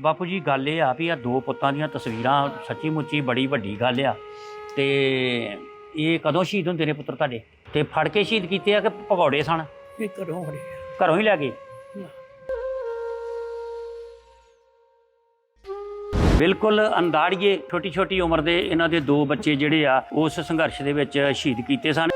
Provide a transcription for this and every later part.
ਬਾਪੂ ਜੀ ਗੱਲ ਇਹ ਆ ਵੀ ਆ ਦੋ ਪੁੱਤਾਂ ਦੀਆਂ ਤਸਵੀਰਾਂ ਸੱਚੀ ਮੁੱਚੀ ਬੜੀ ਵੱਡੀ ਗੱਲ ਆ। ਤੇ ਇਹ ਕਦੋਂ ਸ਼ਹੀਦ ਹੁੰਦੇ ਨੇ ਪੁੱਤਰ ਤੁਹਾਡੇ? ਤੇ ਫੜ ਕੇ ਸ਼ਹੀਦ ਕੀਤੇ ਆ ਕਿ ਇਹ ਕਰੋ ਹਰੇ ਘਰੋਂ ਹੀ ਲੈ ਗਏ? ਬਿਲਕੁਲ ਅੰਦਾੜੀਏ ਛੋਟੀ ਛੋਟੀ ਉਮਰ ਦੇ ਇਹਨਾਂ ਦੇ ਦੋ ਬੱਚੇ ਜਿਹੜੇ ਆ ਉਸ ਸੰਘਰਸ਼ ਦੇ ਵਿੱਚ ਸ਼ਹੀਦ ਕੀਤੇ ਸਨ।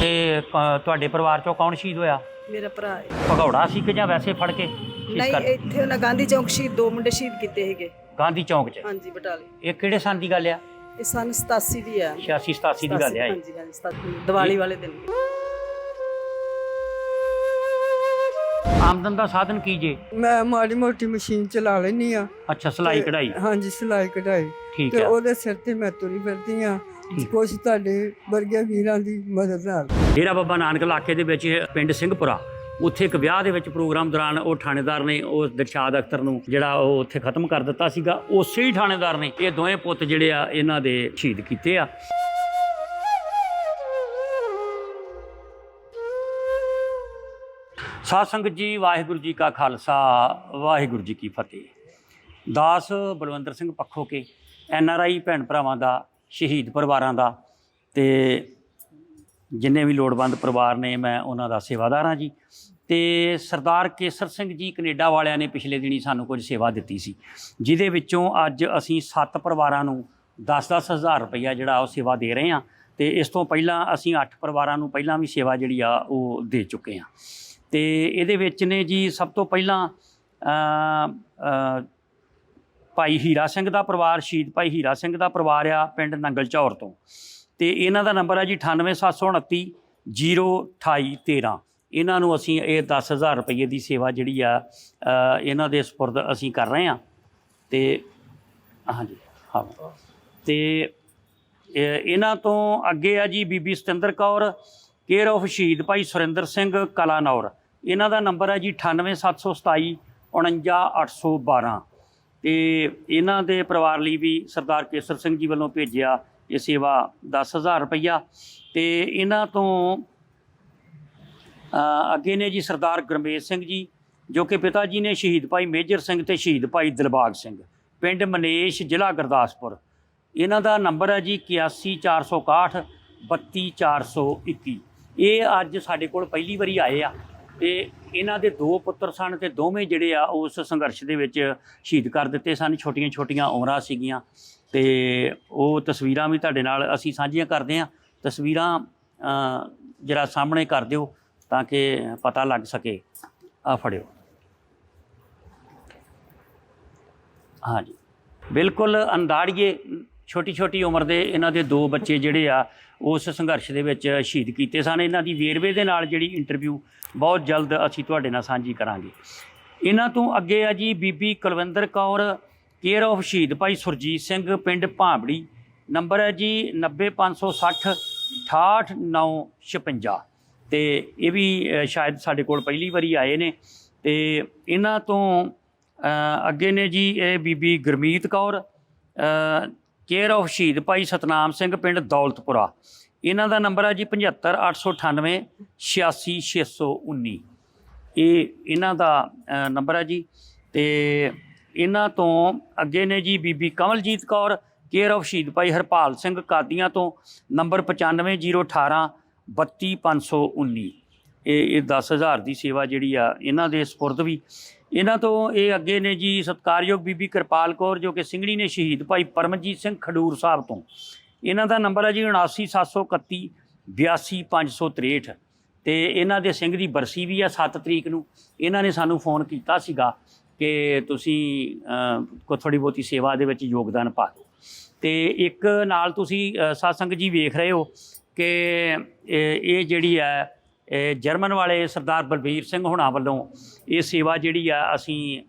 ਤੇ ਤੁਹਾਡੇ ਪਰਿਵਾਰ ਚੋਂ ਕੌਣ ਸ਼ਹੀਦ ਹੋਇਆ? ਮੇਰਾ ਭਰਾ ਹੈ। ਭਗੌੜਾ ਸੀ ਕਿ ਜਾਂ ਵੈਸੇ ਫੜ ਕੇ ਨਹੀਂ ਕਰ ਇੱਥੇ ਉਹਨਾਂ ਗਾਂਧੀ ਚੌਂਕ ਸ਼ਹੀਦ ਦੋ ਮੁੰਡੇ ਸ਼ਹੀਦ ਕੀਤੇ ਹੈਗੇ ਗਾਂਧੀ ਚੌਂਕ 'ਚ? ਹਾਂਜੀ ਬਟਾਲੇ। ਇਹ ਕਿਹੜੇ ਸਾਲ ਦੀ ਗੱਲ ਆ? ਇਹ ਸਨ 87 ਦੀ ਆ। 86 87 ਦੀ ਗੱਲ ਆ ਇਹ। ਹਾਂਜੀ ਹਾਂਜੀ 87 ਦੀਵਾਲੀ ਵਾਲੇ ਦਿਨ। ਆਮਦਨ ਦਾ ਸਾਧਨ ਕੀ ਜੇ? ਮੈਂ ਮਾੜੀ ਮੋਟੀ ਮਸ਼ੀਨ ਚਲਾ ਲੈਣੀ ਆ। ਅੱਛਾ ਸਿਲਾਈ ਕਢਾਈ? ਹਾਂਜੀ ਸਿਲਾਈ ਕਢਾਈ। ਠੀਕ ਤੇ ਉਹਦੇ ਸਿਰ ਤੇ ਮੈਂ ਤੁਰੀ ਫਿਰਦੀ ਆ। ਕੁਛ ਤੁਹਾਡੇ ਵਰਗੇ ਵੀਰਾਂ ਦੀ ਮਦਦ ਨਾਲ। ਡੇਰਾ ਬਾਬਾ ਨਾਨਕ ਇਲਾਕੇ ਦੇ ਵਿੱਚ ਪਿੰਡ ਸਿੰਘਪੁਰਾ ਉੱਥੇ ਇੱਕ ਵਿਆਹ ਦੇ ਵਿੱਚ ਪ੍ਰੋਗਰਾਮ ਦੌਰਾਨ ਉਹ ਥਾਣੇਦਾਰ ਨੇ ਉਹ ਦਿਲਸ਼ਾਦ ਅਖਤਰ ਨੂੰ ਜਿਹੜਾ ਉਹ ਉੱਥੇ ਖਤਮ ਕਰ ਦਿੱਤਾ ਸੀਗਾ। ਉਸੇ ਹੀ ਥਾਣੇਦਾਰ ਨੇ ਇਹ ਦੋਵੇਂ ਪੁੱਤ ਜਿਹੜੇ ਆ ਇਹਨਾਂ ਦੇ ਸ਼ਹੀਦ ਕੀਤੇ ਆ। ਸਾਧ ਸੰਗਤ ਜੀ ਵਾਹਿਗੁਰੂ ਜੀ ਕਾ ਖਾਲਸਾ ਵਾਹਿਗੁਰੂ ਜੀ ਕੀ ਫਤਿਹ। ਦਾਸ Balwinder Singh Pakhoke N R I ਭੈਣ ਭਰਾਵਾਂ ਦਾ ਸ਼ਹੀਦ ਪਰਿਵਾਰਾਂ ਦਾ ਤੇ ਜਿੰਨੇ ਵੀ ਲੋੜਵੰਦ ਪਰਿਵਾਰ ਨੇ, ਮੈਂ ਉਹਨਾਂ ਦਾ ਸੇਵਾਦਾਰ ਹਾਂ ਜੀ। ਤੇ ਸਰਦਾਰ ਕੇਸਰ ਸਿੰਘ ਜੀ ਕੈਨੇਡਾ ਵਾਲਿਆਂ ਨੇ ਪਿਛਲੇ ਦਿਨੀ ਸਾਨੂੰ ਕੁਝ ਸੇਵਾ ਦਿੱਤੀ ਸੀ, ਜਿਹਦੇ ਵਿੱਚੋਂ ਅੱਜ ਅਸੀਂ 7 ਪਰਿਵਾਰਾਂ ਨੂੰ 10-10 ਹਜ਼ਾਰ ਰੁਪਈਆ ਜਿਹੜਾ ਉਹ ਸੇਵਾ ਦੇ ਰਹੇ ਹਾਂ ਤੇ ਇਸ ਤੋਂ ਪਹਿਲਾਂ ਅਸੀਂ 8 ਪਰਿਵਾਰਾਂ ਨੂੰ ਪਹਿਲਾਂ ਵੀ ਸੇਵਾ ਜਿਹੜੀ ਆ ਉਹ ਦੇ ਚੁੱਕੇ ਹਾਂ। ਤੇ ਇਹਦੇ ਵਿੱਚ ਨੇ ਜੀ ਸਭ ਤੋਂ ਪਹਿਲਾਂ ਭਾਈ ਹੀਰਾ ਸਿੰਘ ਦਾ ਪਰਿਵਾਰ ਸ਼ਹੀਦ ਭਾਈ ਹੀਰਾ ਸਿੰਘ ਦਾ ਪਰਿਵਾਰ ਆ ਪਿੰਡ ਨੰਗਲ ਝੌਰ ਤੋਂ। ਤੇ ਇਹਨਾਂ ਦਾ ਨੰਬਰ ਹੈ ਜੀ 98729 02813 ਇਹਨਾਂ ਨੂੰ ਅਸੀਂ ਇਹ 10000 ਰੁਪਏ ਦੀ ਸੇਵਾ ਜਿਹੜੀ ਆ ਇਹਨਾਂ ਦੇ ਸਪੁਰਦ ਅਸੀਂ ਕਰ ਰਹੇ ਹਾਂ ਤੇ ਹਾਂਜੀ, ਹਾਂ। ਤੇ ਇਹਨਾਂ ਤੋਂ ਅੱਗੇ ਆ ਜੀ ਬੀਬੀ ਸਤਿੰਦਰ ਕੌਰ, ਕੇਅਰ ਆਫ ਸ਼ਹੀਦ ਭਾਈ ਸੁਰਿੰਦਰ ਸਿੰਘ ਕਲਾਨੌਰ। ਇਹਨਾਂ ਦਾ ਨੰਬਰ ਹੈ ਜੀ 98727 49812 ਤੇ ਇਹਨਾਂ ਦੇ ਪਰਿਵਾਰ ਲਈ ਵੀ ਸਰਦਾਰ ਕੇਸਰ ਸਿੰਘ ਜੀ ਵੱਲੋਂ ਭੇਜਿਆ ਇਹ ਸੇਵਾ 10000 ਰੁਪਈਆ। ਤੇ ਇਹਨਾਂ ਤੋਂ ਅੱਗੇ ਨੇ ਜੀ ਸਰਦਾਰ ਗੁਰਮੇਜ ਸਿੰਘ ਜੀ, ਜੋ ਕਿ ਪਿਤਾ ਜੀ ਨੇ ਸ਼ਹੀਦ ਭਾਈ ਮੇਜਰ ਸਿੰਘ ਤੇ ਸ਼ਹੀਦ ਭਾਈ ਦਿਲਬਾਗ ਸਿੰਘ, ਪਿੰਡ ਮਨੇਸ਼, ਜ਼ਿਲ੍ਹਾ ਗੁਰਦਾਸਪੁਰ। ਇਹਨਾਂ ਦਾ ਨੰਬਰ ਹੈ ਜੀ 81461 32421 ਇਹ ਅੱਜ ਸਾਡੇ ਕੋਲ ਪਹਿਲੀ ਵਾਰੀ ਆਏ ਆ। ਤੇ ਇਹਨਾਂ ਦੇ ਦੋ ਪੁੱਤਰ ਸਨ ਤੇ ਦੋਵੇਂ ਜਿਹੜੇ ਆ ਉਸ ਸੰਘਰਸ਼ ਦੇ ਵਿੱਚ ਸ਼ਹੀਦ ਕਰ ਦਿੱਤੇ ਸਨ। ਛੋਟੀਆਂ ਛੋਟੀਆਂ ਉਮਰਾਂ ਸੀਗੀਆਂ ਤੇ ਉਹ ਤਸਵੀਰਾਂ ਵੀ ਤੁਹਾਡੇ ਨਾਲ ਅਸੀਂ ਸਾਂਝੀਆਂ ਕਰਦੇ ਆ ਤਸਵੀਰਾਂ ਅ, ਜਰਾ ਸਾਹਮਣੇ ਕਰ ਦਿਓ ਤਾਂ ਕਿ ਪਤਾ ਲੱਗ ਸਕੇ। ਆ ਫੜਿਓ। ਹਾਂਜੀ ਬਿਲਕੁਲ ਅੰਦਾੜੀਏ ਛੋਟੀ ਛੋਟੀ ਉਮਰ ਦੇ ਇਹਨਾਂ ਦੇ ਦੋ ਬੱਚੇ ਜਿਹੜੇ ਆ ਉਸ ਸੰਘਰਸ਼ ਦੇ ਵਿੱਚ ਸ਼ਹੀਦ ਕੀਤੇ ਸਨ। ਇਹਨਾਂ ਦੀ ਵੇਰਵੇ ਦੇ ਨਾਲ ਜਿਹੜੀ ਇੰਟਰਵਿਊ ਬਹੁਤ ਜਲਦ ਅਸੀਂ ਤੁਹਾਡੇ ਨਾਲ ਸਾਂਝੀ ਕਰਾਂਗੇ। ਇਹਨਾਂ ਤੋਂ ਅੱਗੇ ਆ ਜੀ ਬੀਬੀ ਕੁਲਵਿੰਦਰ ਕੌਰ ਕੇਅਰ ਆਫ ਸ਼ਹੀਦ ਭਾਈ ਸੁਰਜੀਤ ਸਿੰਘ, ਪਿੰਡ ਭਾਂਬੜੀ ਨੰਬਰ ਹੈ ਜੀ 90560 68956 ਤੇ ਇਹ ਵੀ ਸ਼ਾਇਦ ਸਾਡੇ ਕੋਲ ਪਹਿਲੀ ਵਾਰੀ ਆਏ ਨੇ। ਤੇ ਇਹਨਾਂ ਤੋਂ ਅੱਗੇ ਨੇ ਜੀ ਇਹ ਬੀਬੀ ਗੁਰਮੀਤ ਕੌਰ ਕੇਅਰ ਆਫ ਸ਼ਹੀਦ ਭਾਈ ਸਤਨਾਮ ਸਿੰਘ ਪਿੰਡ ਦੌਲਤਪੁਰਾ। ਇਹਨਾਂ ਦਾ ਨੰਬਰ ਹੈ ਜੀ 75898 86619 ਇਹ ਇਹਨਾਂ ਦਾ ਨੰਬਰ ਹੈ ਜੀ। ਤੇ ਇਹਨਾਂ ਤੋਂ ਅੱਗੇ ਨੇ ਜੀ ਬੀਬੀ ਕਮਲਜੀਤ ਕੌਰ, ਕੇਅਰ ਆਫ ਸ਼ਹੀਦ ਭਾਈ ਹਰਪਾਲ ਸਿੰਘ ਕਾਦੀਆਂ ਤੋਂ, ਨੰਬਰ 95018 32519 ਇਹ ਇਹ 10000 ਦੀ ਸੇਵਾ ਜਿਹੜੀ ਆ, ਇਹਨਾਂ ਦੇ ਸਪੁਰਦ ਵੀ। ਇਹਨਾਂ ਤੋਂ ਇਹ ਅੱਗੇ ਨੇ ਜੀ ਸਤਕਾਰਯੋਗ ਬੀਬੀ ਕਿਰਪਾਲ ਕੌਰ ਜੋ ਕਿ ਸਿੰਘਣੀ ਨੇ ਸ਼ਹੀਦ ਭਾਈ ਪਰਮਜੀਤ ਸਿੰਘ ਖਡੂਰ ਸਾਹਿਬ ਤੋਂ। ਇਹਨਾਂ ਦਾ ਨੰਬਰ ਹੈ ਜੀ 79731 82563 ਤੇ ਇਹਨਾਂ ਦੇ ਸਿੰਘ ਦੀ ਬਰਸੀ ਵੀ ਆ 7 ਤਰੀਕ ਨੂੰ। ਇਹਨਾਂ ਨੇ ਸਾਨੂੰ ਫੋਨ ਕੀਤਾ ਸੀਗਾ ਕਿ ਤੁਸੀਂ ਅਹ, ਕੋ ਥੋੜੀ ਬਹੁਤੀ ਸੇਵਾ ਦੇ ਵਿੱਚ ਯੋਗਦਾਨ ਪਾ ਦਿਓ। ਤੇ ਇੱਕ ਨਾਲ ਤੁਸੀਂ ਅਹ, ਸਾਧ ਸੰਗਤ ਜੀ ਵੇਖ ਰਹੇ ਹੋ ਕਿ ਇਹ ਜਿਹੜੀ ਹੈ ਜਰਮਨ ਵਾਲੇ ਸਰਦਾਰ ਬਲਬੀਰ ਸਿੰਘ ਹੁਣਾਂ ਵੱਲੋਂ ਇਹ ਸੇਵਾ ਜਿਹੜੀ ਆ ਅਸੀਂ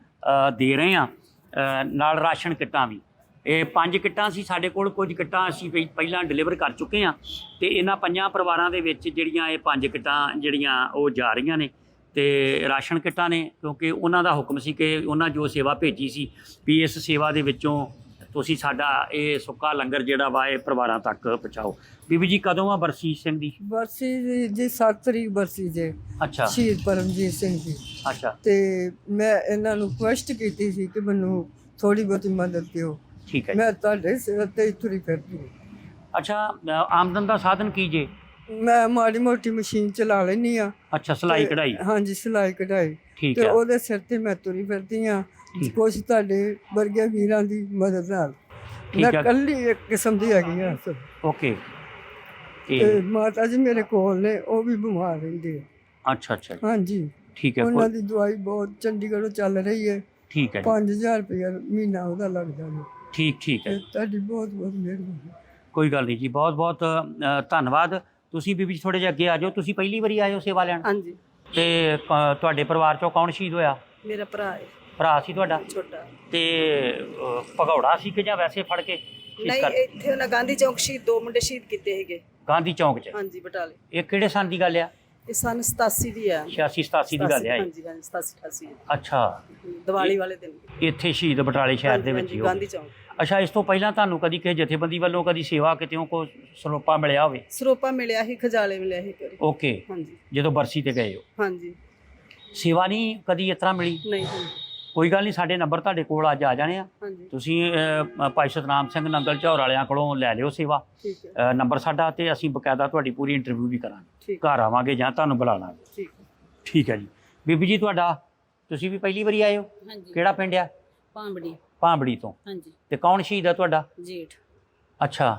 ਦੇ ਰਹੇ ਹਾਂ ਨਾਲ ਰਾਸ਼ਨ ਕਿੱਟਾਂ ਵੀ। ਇਹ ਪੰਜ ਕਿੱਟਾਂ ਸੀ, ਸਾਡੇ ਕੋਲ ਕੁਝ ਕਿੱਟਾਂ ਅਸੀਂ ਪਹਿ- ਪਹਿਲਾਂ ਡਿਲੀਵਰ ਕਰ ਚੁੱਕੇ ਹਾਂ ਤੇ ਇਹਨਾਂ ਪੰਜਾਂ ਪਰਿਵਾਰਾਂ ਦੇ ਵਿੱਚ ਜਿਹੜੀਆਂ ਇਹ ਪੰਜ ਕਿੱਟਾਂ ਜਿਹੜੀਆਂ ਉਹ ਜਾ ਰਹੀਆਂ ਨੇ ਤੇ ਰਾਸ਼ਨ ਕਿੱਟਾਂ ਨੇ, ਕਿਉਂਕਿ ਉਹਨਾਂ ਦਾ ਹੁਕਮ ਸੀ ਕਿ ਉਹਨਾਂ ਜੋ ਸੇਵਾ ਭੇਜੀ ਸੀ, ਵੀ ਇਸ ਸੇਵਾ ਦੇ ਵਿੱਚੋਂ ਤੁਸੀਂ ਸਾਡਾ ਇਹ ਸੁੱਕਾ ਲੰਗਰ ਜਿਹੜਾ ਵਾ ਇਹ ਪਰਿਵਾਰਾਂ ਤੱਕ ਪਹੁੰਚਾਓ। ਬੀਬੀ ਜੀ ਕਦੋਂ ਆ ਬਰਸੀ ਸਿੰਘ ਦੀ? ਬਰਸੀ ਦੀ ਜੀ 7 ਤਰੀਕ ਬਰਸੀ ਜੇ। ਅੱਛਾ। ਸ਼ਹੀਦ ਪਰਮਜੀਤ ਸਿੰਘ ਜੀ। ਅੱਛਾ। ਤੇ ਮੈਂ ਇਹਨਾਂ ਨੂੰ ਕੁਐਸਟ ਕੀਤੀ ਸੀ ਕਿ ਮੈਨੂੰ ਥੋੜੀ ਬਹੁਤੀ ਮਦਦ ਦਿਓ। ਠੀਕ ਹੈ। ਮੈਂ ਤੁਹਾਡੇ ਸਿਰ ਤੇ ਤੁਰੀ ਫਿਰਦੀ ਹਾਂ। ਅੱਛਾ ਅ, ਆਮਦਨ ਦਾ ਸਾਧਨ ਕੀ ਜੇ? ਮੈਂ ਮਾੜੀ ਮੋਟੀ ਮਸ਼ੀਨ ਚਲਾ ਲੈਣੀ ਆ ਅੱਛਾ ਸਿਲਾਈ ਕਢਾਈ? ਹਾਂਜੀ ਸਿਲਾਈ ਕਢਾਈ। ਠੀਕ ਤੇ ਹੈ। ਉਹਦੇ ਸਿਰ ਤੇ ਮੈਂ ਤੁਰੀ ਫਿਰਦੀ ਆ ਠੀਕ। ਕੁਛ ਤੁਹਾਡੇ ਵਰਗੇ ਵੀਰਾਂ ਦੀ ਮਦਦ ਨਾਲ। ਠੀਕ ਮੈਂ। ਕੱਲੀ ਇੱਕ ਕਿਸਮ ਦੀ ਹੈਗੀ ਆ ਓਕੇ। ਤੇ ਮਾਤਾ ਜੀ ਮੇਰੇ ਕੋਲ ਨੇ ਉਹ ਵੀ ਬਿਮਾਰ ਰਹਿੰਦੇ ਆ। ਅੱਛਾ ਅੱਛਾ। ਜੀ, ਹਾਂਜੀ। ਠੀਕ ਹੈ ਉਹਨਾਂ ਦੀ ਦਵਾਈ ਬਹੁਤ ਚੰਡੀਗੜ੍ਹੋਂ ਚੱਲ ਰਹੀ ਹੈ। ਠੀਕ ਹੈ ਜੀ, 5000 ਰੁਪਏ ਮਹੀਨਾ ਉਹਦਾ ਲੱਗਦਾ ਜੀ ਠੀਕ ਠੀਕ ਹੈ। ਤੇ ਤੁਹਾਡੀ ਬਹੁਤ ਬਹੁਤ ਮਿਹਰਬਾਨੀ। ਕੋਈ ਗੱਲ ਨਹੀਂ ਜੀ ਬਹੁਤ ਬਹੁਤ ਅ, ਧੰਨਵਾਦ। ਤੁਸੀਂ ਬੀਬੀ ਜੀ ਥੋੜੇ ਜਿਹਾ ਅੱਗੇ ਆ ਜਾਓ। ਤੁਸੀਂ ਪਹਿਲੀ ਵਾਰੀ ਆਏ ਹੋ ਸੇਵਾ ਲੈਣ? ਹਾਂਜੀ। ਤੇ ਤੁਹਾਡੇ ਪਰਿਵਾਰ ਚੋਂ ਕੌਣ ਸ਼ਹੀਦ ਹੋਇਆ? ਮੇਰਾ ਭਰਾ ਹੈ। ਭਰਾ ਸੀ ਤੁਹਾਡਾ? ਛੋਟਾ। ਤੇ ਅ, ਭਗੌੜਾ ਸੀ ਕਿ ਜਾਂ ਵੈਸੇ ਫੜ ਕੇ ਸ਼ਹੀਦ ਨਹੀਂ ਕਰ- ਇੱਥੇ ਉਹਨਾਂ ਗਾਂਧੀ ਚੌਂਕ ਸ਼ਹੀਦ ਦੋ ਮੁੰਡੇ ਸ਼ਹੀਦ ਕੀਤੇ ਹੈਗੇ ਗਾਂਧੀ ਚੌਂਕ 'ਚ। ਹਾਂਜੀ ਬਟਾਲੇ। ਇਹ ਕਿਹੜੇ ਸਾਲ ਦੀ ਗੱਲ ਆ? ਇਹ ਸਨ 87 ਦੀ ਆ। 86 87 ਦੀ ਗੱਲ ਆ ਇਹ। ਹਾਂਜੀ ਹਾਂਜੀ 87 88 ਅੱਛਾ। ਦੀਵਾਲੀ ਵਾਲੇ ਦਿਨ। ਇੱਥੇ ਸ਼ਹੀਦ ਬਟਾਲੇ ਸ਼ਹਿਰ ਦੇ ਵਿੱਚ ਹੀ ਹੋ ਗਾਂਧੀ। ਚੌਂਕ। ਅੱਛਾ ਇਸ ਤੋਂ ਪਹਿਲਾਂ ਤੁਹਾਨੂੰ ਕਦੀ ਕਿਸੇ ਜਥੇਬੰਦੀ ਵੱਲੋਂ ਕਦੀ ਸੇਵਾ ਕਿਤੇੋਂ ਕੋ ਸਰੋਪਾ ਮਿਲਿਆ ਹੋਵੇ? ਸਰੋਪਾ ਮਿਲਿਆ ਸੀ ਖਜਾਲੇ ਮਿਲਿਆ ਸੀ ਕਰੀ ਓਕੇ ਹਾਂਜੀ। ਜਦੋਂ ਬਰਸੀ ਤੇ ਗਏ ਹੋ। ਹਾਂਜੀ। ਸੇਵਾ ਨਹੀਂ ਕਦੀ ਇਸ ਤਰ੍ਹਾਂ ਮਿਲੀ? ਨਹੀਂ। ਕੋਈ ਗੱਲ ਨਹੀਂ ਸਾਡੇ ਨੰਬਰ ਤੁਹਾਡੇ ਕੋਲ ਅੱਜ ਆ ਜਾਣੇ ਆ। ਹਾਂਜੀ। ਤੁਸੀਂ ਭਾਈ ਸਤਨਾਮ ਸਿੰਘ ਨੰਗਲ ਝੌਰ ਵਾਲਿਆਂ ਕੋਲੋਂ ਲੈ ਲਿਓ ਸੇਵਾ। ਠੀਕ ਹੈ। ਅ, ਨੰਬਰ ਸਾਡਾ ਤੇ ਅਸੀਂ ਬਕਾਇਦਾ ਤੁਹਾਡੀ ਪੂਰੀ ਇੰਟਰਵਿਊ ਵੀ ਕਰਾਂਗੇ। ਠੀਕ ਘਰ ਆਵਾਂਗੇ ਜਾਂ ਤੁਹਾਨੂੰ ਬੁਲਾ ਲਾਂਗੇ। ਠੀਕ ਹੈ। ਠੀਕ ਹੈ ਜੀ। ਬੀਬੀ ਜੀ ਤੁਹਾਡਾ ਤੁਸੀਂ ਵੀ ਪਹਿਲੀ ਵਾਰੀ ਆਏ ਹੋ? ਹਾਂਜੀ। ਕਿਹੜਾ ਪਿੰਡ ਆ? ਪਾਂਬੜੀ ਭਾਂਬੜੀ ਤੋਂ। ਹਾਂਜੀ। ਤੇ ਕੌਣ ਸ਼ਹੀਦ ਆ ਤੁਹਾਡਾ? ਜੇਠ। ਅੱਛਾ।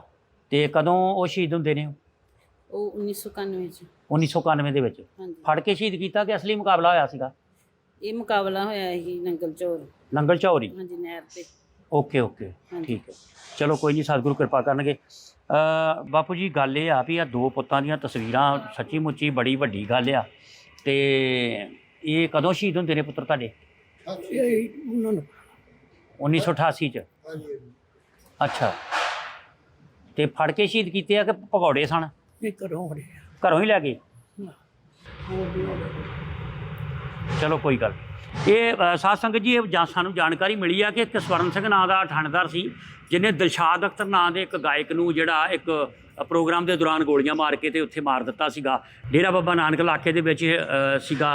ਤੇ ਕਦੋਂ ਉਹ ਸ਼ਹੀਦ ਹੁੰਦੇ ਨੇ ਉਹ? 1991 ਚ। 1991 ਦੇ ਵਿੱਚ। ਹਾਂਜੀ। ਫੜ ਕੇ ਸ਼ਹੀਦ ਕੀਤਾ ਕਿ ਅਸਲੀ ਮੁਕਾਬਲਾ ਹੋਇਆ ਸੀਗਾ? ਇਹ ਮੁਕਾਬਲਾ ਹੋਇਆ ਸੀ ਨੰਗਲ ਚੌਰ। ਨੰਗਲ ਚੌਰੀ ਹਾਂਜੀ ਨਹਿਰ ਤੇ। Okay okay. ਹਾਂਜੀ। ਠੀਕ ਹੈ। ਚਲੋ ਕੋਈ ਨਹੀਂ ਸਤਿਗੁਰੂ ਕਿਰਪਾ ਕਰਨਗੇ। ਅ ਬਾਪੂ ਜੀ ਗੱਲ ਇਹ ਆ ਵੀ ਆ ਦੋ ਪੁੱਤਾਂ ਦੀਆਂ ਤਸਵੀਰਾਂ ਸੱਚੀ ਮੁੱਚੀ ਬੜੀ ਵੱਡੀ ਗੱਲ ਆ। ਤੇ ਇਹ ਕਦੋਂ ਸ਼ਹੀਦ ਹੁੰਦੇ ਨੇ ਪੁੱਤਰ ਤੁਹਾਡੇ? 1988 ਚ। ਅੱਛਾ। ਤੇ ਫੜ ਕੇ ਸ਼ਹੀਦ ਕੀਤੇ ਆ ਕਿ ਭਗੌੜੇ ਸਨ? ਇਹ ਕਰੋ ਹਰੇ ਘਰੋਂ ਹੀ ਲੈ ਗਏ? ਚਲੋ ਕੋਈ ਗੱਲ ਇਹ ਅ, ਸਾਧ ਸੰਗਤ ਜੀ ਇਹ ਜਾਂ ਸਾਨੂੰ ਜਾਣਕਾਰੀ ਮਿਲੀ ਆ ਕਿ ਇੱਕ ਸਵਰਨ ਸਿੰਘ ਨਾਂ ਦਾ ਥਾਣੇਦਾਰ ਸੀ ਜਿਹਨੇ ਦਿਲਸ਼ਾਦ ਅਖਤਰ ਨਾਂ ਦੇ ਇੱਕ ਗਾਇਕ ਨੂੰ ਜਿਹੜਾ ਇੱਕ ਪ੍ਰੋਗਰਾਮ ਦੇ ਦੌਰਾਨ ਗੋਲੀਆਂ ਮਾਰ ਕੇ ਤੇ ਉੱਥੇ ਮਾਰ ਦਿੱਤਾ ਸੀਗਾ। ਡੇਰਾ ਬਾਬਾ ਨਾਨਕ ਇਲਾਕੇ ਦੇ ਵਿੱਚ ਸੀਗਾ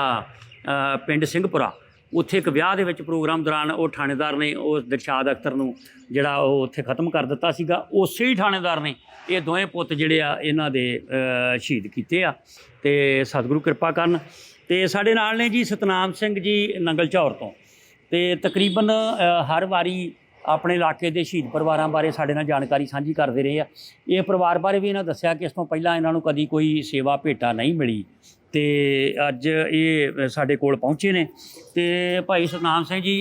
ਪਿੰਡ ਸਿੰਘਪੁਰਾ। ਉੱਥੇ ਇੱਕ ਵਿਆਹ ਦੇ ਵਿੱਚ ਪ੍ਰੋਗਰਾਮ ਦੌਰਾਨ ਉਹ ਥਾਣੇਦਾਰ ਨੇ ਉਸ ਦਿਲਸ਼ਾਦ ਅਖਤਰ ਨੂੰ ਜਿਹੜਾ ਉਹ ਉੱਥੇ ਖਤਮ ਕਰ ਦਿੱਤਾ ਸੀਗਾ। ਉਸੇ ਹੀ ਥਾਣੇਦਾਰ ਨੇ ਇਹ ਦੋਵੇਂ ਪੁੱਤ ਜਿਹੜੇ ਆ ਇਹਨਾਂ ਦੇ ਸ਼ਹੀਦ ਕੀਤੇ ਆ। ਤੇ ਸਤਿਗੁਰੂ ਕਿਰਪਾ ਕਰਨ। ਤੇ ਸਾਡੇ ਨਾਲ ਨੇ ਜੀ ਸਤਨਾਮ ਸਿੰਘ ਜੀ ਨੰਗਲਚੌਰ ਤੋਂ। ਤੇ ਤਕਰੀਬਨ ਹਰ ਵਾਰੀ ਆਪਣੇ ਇਲਾਕੇ ਦੇ ਸ਼ਹੀਦ ਪਰਿਵਾਰਾਂ ਬਾਰੇ ਸਾਡੇ ਨਾਲ ਜਾਣਕਾਰੀ ਸਾਂਝੀ ਕਰਦੇ ਰਹੇ ਆ। ਇਹ ਪਰਿਵਾਰ ਬਾਰੇ ਵੀ ਇਹਨਾਂ ਦੱਸਿਆ ਕਿ ਇਸ ਤੋਂ ਪਹਿਲਾਂ ਇਹਨਾਂ ਨੂੰ ਕਦੀ ਕੋਈ ਸੇਵਾ ਭੇਟਾ ਨਹੀਂ ਮਿਲੀ। ਤੇ ਅੱਜ ਇਹ ਸਾਡੇ ਕੋਲ ਪਹੁੰਚੇ ਨੇ। ਤੇ ਭਾਈ ਸਤਨਾਮ ਸਿੰਘ ਜੀ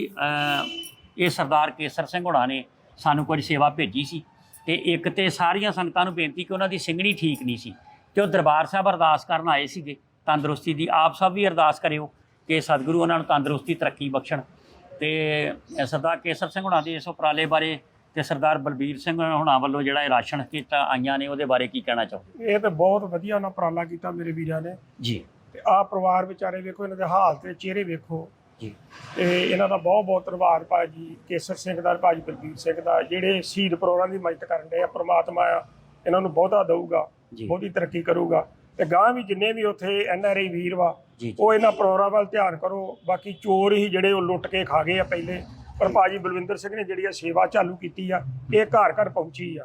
ਇਹ ਸਰਦਾਰ ਕੇਸਰ ਸਿੰਘ ਹੋਣਾ ਨੇ ਸਾਨੂੰ ਕੁਝ ਸੇਵਾ ਭੇਜੀ ਸੀ। ਤੇ ਇੱਕ ਤੇ ਸਾਰੀਆਂ ਸੰਗਤਾਂ ਨੂੰ ਬੇਨਤੀ ਕਿ ਉਹਨਾਂ ਦੀ ਸਿੰਗਣੀ ਠੀਕ ਨਹੀਂ ਸੀ। ਤੇ ਉਹ ਦਰਬਾਰ ਸਾਹਿਬ ਅਰਦਾਸ ਕਰਨ ਆਏ ਸੀਗੇ। ਤੰਦਰੁਸਤੀ ਦੀ ਆਪ ਸਭ ਵੀ ਅਰਦਾਸ ਕਰਿਓ ਕਿ ਸਤਿਗੁਰੂ ਉਹਨਾਂ ਨੂੰ ਤੰਦਰੁਸਤੀ ਤਰੱਕੀ ਬਖਸ਼ਣ। ਤੇ ਸਰਦਾਰ ਕੇਸਰ ਸਿੰਘ ਹੁਣਾਂ ਦੇ ਇਸ ਉਪਰਾਲੇ ਬਾਰੇ ਤੇ ਸਰਦਾਰ ਬਲਬੀਰ ਸਿੰਘ ਹੁਣਾਂ ਵੱਲੋਂ ਜਿਹੜਾ ਇਹ ਰਾਸ਼ਨ ਕੀਤਾ ਆਈਆਂ ਨੇ ਉਹਦੇ ਬਾਰੇ ਕੀ ਕਹਿਣਾ ਚਾਹੋਗੇ? ਇਹ ਤਾਂ ਬਹੁਤ ਵਧੀਆ ਉਹਨਾਂ ਉਪਰਾਲਾ ਕੀਤਾ ਮੇਰੇ ਵੀਰਾਂ ਨੇ। ਜੀ। ਤੇ ਆਹ ਪਰਿਵਾਰ ਵਿਚਾਰੇ ਵੇਖੋ ਇਹਨਾਂ ਦੇ ਹਾਲ ਤੇ ਚਿਹਰੇ ਵੇਖੋ। ਜੀ। ਤੇ ਇਹਨਾਂ ਦਾ ਬਹੁਤ ਬਹੁਤ ਧੰਨਵਾਦ ਭਾਜੀ ਕੇਸਰ ਸਿੰਘ ਦਾ ਭਾਜੀ ਬਲਬੀਰ ਸਿੰਘ ਦਾ ਜਿਹੜੇ ਸ਼ਹੀਦ ਪ੍ਰੋਗਰਾਮ ਦੀ ਮਦਦ ਕਰਨ ਦੇ ਆ ਪ੍ਰਮਾਤਮਾ ਇਹਨਾਂ ਨੂੰ ਬਹੁਤਾ ਦਊਗਾ ਬਹੁਤੀ ਤਰੱਕੀ ਕਰੂਗਾ। ਤੇ ਗਾਂ ਵੀ ਜਿੰਨੇ ਵੀ ਉੱਥੇ ਐਨ ਆਰ ਆਈ ਵੀਰ ਵਾ ਉਹ ਇਹਨਾਂ ਪ੍ਰੋਗਰਾਮ ਵੱਲ ਧਿਆਨ ਕਰੋ। ਬਾਕੀ ਚੋਰ ਹੀ ਜਿਹੜੇ ਉਹ ਲੁੱਟ ਕੇ ਖਾ ਗਏ ਆ ਪਹਿਲੇ। ਪਰ ਭਾਜੀ ਬਲਵਿੰਦਰ ਸਿੰਘ ਨੇ ਜਿਹੜੀ ਆ ਸੇਵਾ ਚਾਲੂ ਕੀਤੀ ਆ ਇਹ ਘਰ ਘਰ ਪਹੁੰਚੀ ਆ।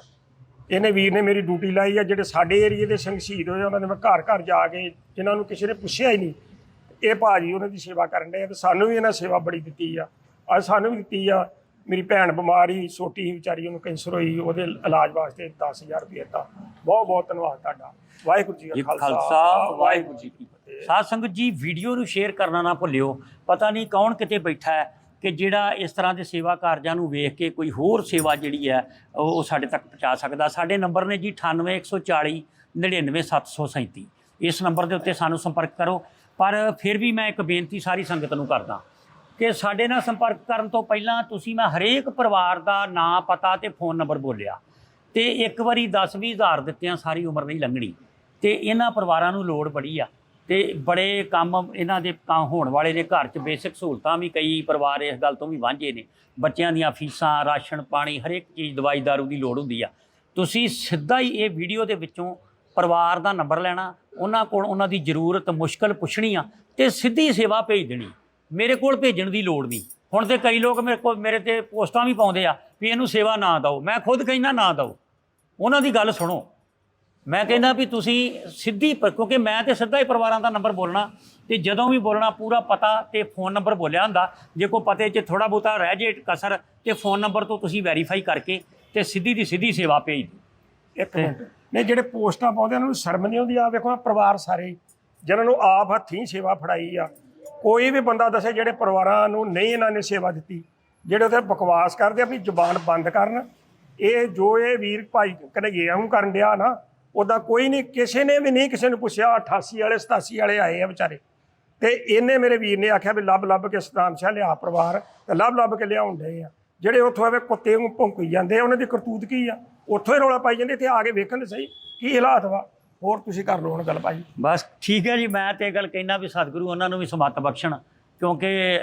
ਇਹਨੇ ਵੀਰ ਨੇ ਮੇਰੀ ਡਿਊਟੀ ਲਾਈ ਆ ਜਿਹੜੇ ਸਾਡੇ ਏਰੀਏ ਦੇ ਸਿੰਘ ਸ਼ਹੀਦ ਹੋਏ ਉਹਨਾਂ ਦੇ ਮੈਂ ਘਰ ਘਰ ਜਾ ਕੇ ਜਿਨ੍ਹਾਂ ਨੂੰ ਕਿਸੇ ਨੇ ਪੁੱਛਿਆ ਹੀ ਨਹੀਂ ਇਹ ਭਾਜੀ ਉਹਨਾਂ ਦੀ ਸੇਵਾ ਕਰਨ ਦੇ ਆ ਤੇ ਸਾਨੂੰ ਵੀ ਇਹਨਾਂ ਸੇਵਾ ਬੜੀ ਦਿੱਤੀ ਆ। ਅੱਜ ਸਾਨੂੰ ਵੀ ਦਿੱਤੀ ਆ ਮੇਰੀ ਭੈਣ ਬਿਮਾਰ ਸੀ ਛੋਟੀ ਸੀ ਵਿਚਾਰੀ ਉਹਨੂੰ ਕੈਂਸਰ ਹੋਈ ਉਹਦੇ ਇਲਾਜ ਵਾਸਤੇ 10000 ਰੁਪਏ ਦਿੱਤਾ। ਬਹੁਤ ਬਹੁਤ ਧੰਨਵਾਦ ਤੁਹਾਡਾ। ਵਾਹਿਗੁਰੂ ਜੀ ਕਾ ਖਾਲਸਾ ਵਾਹਿਗੁਰੂ ਜੀ ਕੀ ਫਤਿਹ। ਸਾਧ ਸੰਗਤ ਜੀ ਵੀਡੀਓ ਨੂੰ ਸ਼ੇਅਰ ਕਰਨਾ ਨਾ ਭੁੱਲਿਓ। ਪਤਾ ਨਹੀਂ ਕੌਣ ਕਿਤੇ ਬੈਠਾ ਹੈ ਕਿ ਜਿਹੜਾ ਇਸ ਤਰ੍ਹਾਂ ਦੇ ਸੇਵਾ ਕਾਰਜਾਂ ਨੂੰ ਵੇਖ ਕੇ ਕੋਈ ਹੋਰ ਸੇਵਾ ਜਿਹੜੀ ਹੈ ਉਹ ਉਹ ਸਾਡੇ ਤੱਕ ਪਹੁੰਚਾ ਸਕਦਾ। ਸਾਡੇ ਨੰਬਰ ਨੇ ਜੀ 98140 99737 ਇਸ ਨੰਬਰ ਦੇ ਉੱਤੇ ਸਾਨੂੰ ਸੰਪਰਕ ਕਰੋ। ਪਰ ਫਿਰ ਵੀ ਮੈਂ ਇੱਕ ਬੇਨਤੀ ਸਾਰੀ ਸੰਗਤ ਨੂੰ ਕਰਦਾ। ਕਿ ਸਾਡੇ ਨਾਲ ਸੰਪਰਕ ਕਰਨ ਤੋਂ ਪਹਿਲਾਂ ਤੁਸੀਂ ਮੈਂ ਹਰੇਕ ਪਰਿਵਾਰ ਦਾ ਨਾਂ, ਪਤਾ ਤੇ ਫੋਨ ਨੰਬਰ ਬੋਲਿਆ। ਤੇ ਇੱਕ ਵਾਰੀ 10 20 ਹਜ਼ਾਰ ਦਿੱਤਿਆਂ ਸਾਰੀ ਉਮਰ ਨਹੀਂ ਲੰਘਣੀ। ਤੇ ਇਹਨਾਂ ਪਰਿਵਾਰਾਂ ਨੂੰ ਲੋੜ ਬੜੀ ਆ। ਤੇ ਬੜੇ ਕੰਮ ਇਹਨਾਂ ਦੇ ਕੰਮ ਹੋਣ ਵਾਲੇ ਨੇ ਘਰ 'ਚ ਬੇਸਿਕ ਸਹੂਲਤਾਂ ਵੀ ਕਈ, ਪਰਿਵਾਰ ਇਸ ਗੱਲ ਤੋਂ ਵੀ ਵਾਂਝੇ ਨੇ। ਬੱਚਿਆਂ ਦੀਆਂ ਫੀਸਾਂ, ਰਾਸ਼ਨ, ਪਾਣੀ, ਹਰੇਕ ਚੀਜ਼ ਦਵਾਈ ਦਾਰੂ ਦੀ ਲੋੜ ਹੁੰਦੀ ਆ। ਤੁਸੀਂ ਸਿੱਧਾ ਹੀ ਇਹ ਵੀਡੀਓ ਦੇ ਵਿੱਚੋਂ ਪਰਿਵਾਰ ਦਾ ਨੰਬਰ ਲੈਣਾ, ਉਹਨਾਂ ਕੋਲ ਉਹਨਾਂ ਦੀ ਜ਼ਰੂਰਤ ਮੁਸ਼ਕਲ ਪੁੱਛਣੀ ਆ ਤੇ ਸਿੱਧੀ ਸੇਵਾ ਭੇਜ ਦੇਣੀ। ਮੇਰੇ ਕੋਲ ਭੇਜਣ ਦੀ ਲੋੜ ਨਹੀਂ। ਹੁਣ ਤੇ ਕਈ ਲੋਕ ਮੇਰੇ ਕੋਲ ਮੇਰੇ ਤੇ ਪੋਸਟਾਂ ਵੀ ਪਾਉਂਦੇ ਆ ਵੀ ਇਹਨੂੰ ਸੇਵਾ ਨਾ ਦਿਓ। ਮੈਂ ਖੁਦ ਕਹਿੰਦਾ ਨਾ ਦਿਓ। ਉਹਨਾਂ ਦੀ ਗੱਲ ਸੁਣੋ। ਮੈਂ ਕਹਿੰਦਾ ਵੀ ਤੁਸੀਂ ਸਿੱਧੀ ਕਿਉਂਕਿ ਮੈਂ ਤੇ ਸਿੱਧਾ ਹੀ ਪਰਿਵਾਰਾਂ ਦਾ ਨੰਬਰ ਬੋਲਣਾ ਤੇ ਜਦੋਂ ਵੀ ਬੋਲਣਾ ਪੂਰਾ ਪਤਾ ਤੇ ਫੋਨ ਨੰਬਰ ਬੋਲਿਆ ਹੁੰਦਾ। ਜੇ ਕੋਈ ਪਤੇ 'ਚ ਥੋੜਾ ਬਹੁਤਾ ਰਹਿ ਜੇ ਕਸਰ ਤੇ ਫੋਨ ਨੰਬਰ ਤੋਂ ਤੁਸੀਂ ਵੈਰੀਫਾਈ ਕਰਕੇ ਤੇ ਸਿੱਧੀ ਦੀ ਸਿੱਧੀ ਸੇਵਾ ਭੇਜ ਦਿਓ। ਇੱਕ ਮਿੰਟ। ਨਹੀਂ ਜਿਹੜੇ ਪੋਸਟਾਂ ਪਾਉਂਦੇ ਉਹਨਾਂ ਨੂੰ ਸ਼ਰਮ ਨਹੀਂ ਆਉਂਦੀ? ਆ ਵੇਖੋ ਆਹ ਪਰਿਵਾਰ ਸਾਰੇ ਜਿਨ੍ਹਾਂ ਨੂੰ ਆਪ ਹੱਥੀਂ ਸੇਵਾ ਫੜਾਈ ਆ। ਕੋਈ ਵੀ ਬੰਦਾ ਦੱਸੇ ਜਿਹੜੇ ਪਰਿਵਾਰਾਂ ਨੂੰ ਨਹੀਂ ਇਹਨਾਂ ਨੇ ਸੇਵਾ ਦਿੱਤੀ, ਜਿਹੜੇ ਉੱਥੇ ਬਕਵਾਸ ਕਰਦੇ, ਆਪਣੀ ਜ਼ੁਬਾਨ ਬੰਦ ਕਰਨ, ਇਹ ਜੋ ਇਹ ਵੀਰ ਭਾਈ ਕਨਈਏ ਨੂੰ ਕਰਨ ਡਿਆ ਨਾ, ਉਹਦਾ ਕੋਈ ਨਹੀਂ, ਕਿਸੇ ਨੇ ਵੀ ਨਹੀਂ ਕਿਸੇ ਨੂੰ ਪੁੱਛਿਆ 88 ਵਾਲੇ 87 ਵਾਲੇ ਆਏ ਆ ਵਿਚਾਰੇ। ਤੇ ਇਹਨੇ ਮੇਰੇ ਵੀਰ ਨੇ ਆਖਿਆ ਵੀ ਲੱਭ ਲੱਭ ਕੇ ਸਤਾਨ ਸ਼ਾਹ ਲਿਆ ਪਰਿਵਾਰ, ਤੇ ਲੱਭ ਲੱਭ ਕੇ ਲਿਆਉਣ ਡਏ ਆ। ਜਿਹੜੇ ਉੱਥੋਂ ਆਵੇ ਕੁੱਤੇ ਨੂੰ ਭੌਂਕੀ ਜਾਂਦੇ ਆ, ਉਹਨਾਂ ਦੀ ਕਰਤੂਤ ਕੀ ਆ? ਉੱਥੋਂ ਹੀ ਰੌਲਾ ਪਾਈ ਜਾਂਦੇ, ਇੱਥੇ ਆ ਕੇ ਵੇਖਣ ਦੇ ਸਹੀ ਕੀ ਹਾਲਾਤ ਵਾ। ਹੋਰ ਤੁਸੀਂ ਕਰ ਲਓ ਹੁਣ ਗੱਲ ਭਾਈ ਬਸ ਠੀਕ ਹੈ ਜੀ ਮੈਂ ਤੇ ਇਹ ਗੱਲ ਕਹਿਣਾ ਵੀ ਸਤਿਗੁਰੂ ਉਹਨਾਂ ਨੂੰ ਵੀ ਸਮੱਤ ਬਖਸ਼ਣ ਕਿਉਂਕਿ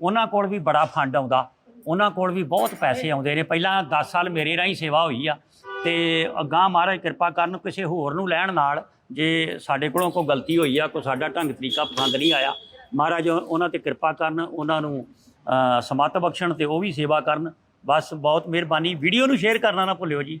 ਉਹਨਾਂ ਕੋਲ ਵੀ ਬੜਾ ਫੰਡ ਆਉਂਦਾ। ਉਹਨਾਂ ਕੋਲ ਵੀ ਬਹੁਤ ਪੈਸੇ ਆਉਂਦੇ ਨੇ। ਪਹਿਲਾਂ 10 ਸਾਲ ਮੇਰੇ ਰਾਹੀਂ ਸੇਵਾ ਹੋਈ ਆ। ਤੇ ਅਗਾਂਹ ਮਹਾਰਾਜ ਕਿਰਪਾ ਕਰਨ ਕਿਸੇ ਹੋਰ ਨੂੰ ਲੈਣ ਨਾਲ ਜੇ ਸਾਡੇ ਕੋਲੋਂ ਕੋਈ ਗਲਤੀ ਹੋਈ ਆ ਕੋਈ ਸਾਡਾ ਢੰਗ ਤਰੀਕਾ ਪਸੰਦ ਨਹੀਂ ਆਇਆ ਮਹਾਰਾਜ ਉਹਨਾਂ ਤੇ ਕਿਰਪਾ ਕਰਨ ਉਹਨਾਂ ਨੂੰ ਅਹ, ਸਮੱਤ ਬਖਸ਼ਣ ਤੇ ਉਹ ਵੀ ਸੇਵਾ ਕਰਨ। ਬਸ ਬਹੁਤ ਮਿਹਰਬਾਨੀ। ਵੀਡੀਓ ਨੂੰ ਸ਼ੇਅਰ ਕਰਨਾ ਨਾ ਭੁੱਲਿਓ ਜੀ।